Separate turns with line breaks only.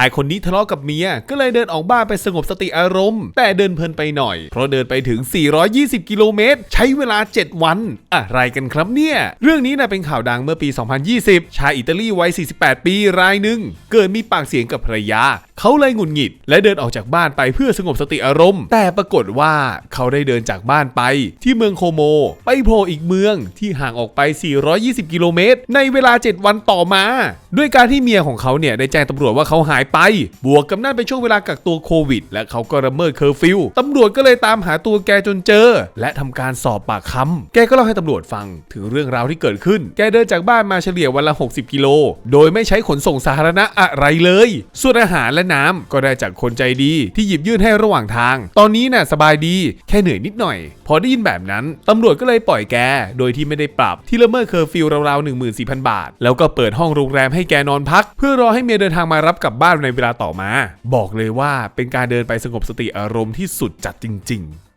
ายคนนี้ทะเลาะกับเมีย ก็เลยเดินออกบ้านไปสงบสติอารมณ์ แต่เดินเพลินไปหน่อย เพราะเดินไปถึง 420 กิโลเมตร ใช้เวลา 7 วัน อะไรกันครับเนี่ย เรื่องนี้นะเป็นข่าวดังเมื่อปี 2020 ชายอิตาลีวัย 48 ปีรายหนึ่ง เกิดมีปากเสียงกับภรรยา เขาเลยหงุดหงิด และเดินออกจากบ้านไปเพื่อสงบสติอารมณ์ แต่ปรากฏว่าเขาได้เดินจากบ้านไป ที่เมืองโคโม ไปโผล่อีกเมืองที่ห่างออกไป 420 กิโลเมตร ในเวลา 7 วันต่อมา ด้วยการที่เมียของเขาเนี่ยได้แจ้งตำรวจว่าเขาหายไป บวกกับนั่นเป็นช่วงเวลากักตัวโควิด และเขาก็ละเมิดเคอร์ฟิวตำรวจก็เลยตามหาตัวแกจนเจอ และทำการสอบปากคำแกก็เล่าให้ตำรวจฟังถึงเรื่องราวที่เกิดขึ้น แกเดินจากบ้านมาเฉลี่ยวันละ 60 กิโล โดยไม่ใช้ขนส่งสาธารณะอะไรเลย ส่วนอาหารและน้ำก็ได้จากคนใจดีที่หยิบยื่นให้ระหว่างทาง ตอนนี้น่ะสบายดีแค่เหนื่อยนิดหน่อย พอได้ยินแบบนั้นตำรวจก็เลยปล่อยแก โดยที่ไม่ได้ปรับที่ละเมิดเคอร์ฟิวราวๆ14,000 บาท แล้วก็เปิดห้องโรงแรมให้ให้แกนอนพัก เพื่อรอให้เมียเดินทางมารับกลับบ้านในเวลาต่อมา บอกเลยว่าเป็นการเดินไปสงบสติอารมณ์ที่สุดจัดจริง ๆ